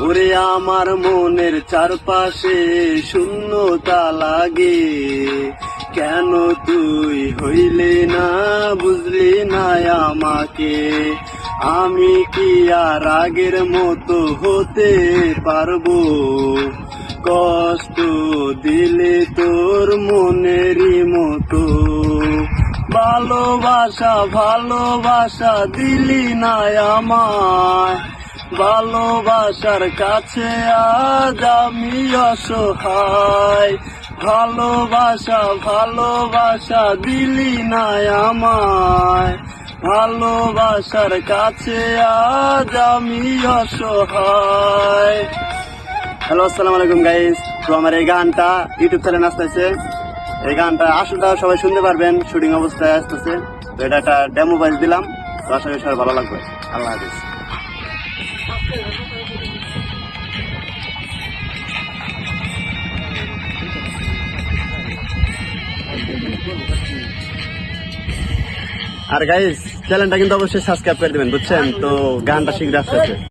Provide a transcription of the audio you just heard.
ওরে আমার মনের চারপাশে শূন্যতা লাগে। কেন তুই হইলে না, বুঝলি না আমাকে? আমি কি আর আগের মতো হতে পারব? কষ্ট দিলে তোর মনেরই মতো। ভালোবাসা ভালোবাসা দিলি না আমায়। ভালোবাসার কাছে আজ আমি অসহায়। ভালোবাসা ভালোবাসা দিলি না আমায়। ভালোবাসার কাছে আজ আমি অসহায়। হ্যালো, আসসালামু আলাইকুম গাইস তো আমার এই গানটা ইউটিউব চ্যানেল আসতেছে এই গানটা আসলটা সবাই শুনতে পারবেন শুটিং অবস্থায় আসতেছে। তো এটা একটা ডেমো বাইজ দিলাম। তো আশা করি সবাই ভালো লাগবে। আল্লাহ হাফিজ। আর গাইস চ্যানেলটা কিন্তু অবশ্যই সাবস্ক্রাইব করে দেবেন বুঝছেন? তো গানটা শীঘ্র আসতেছে।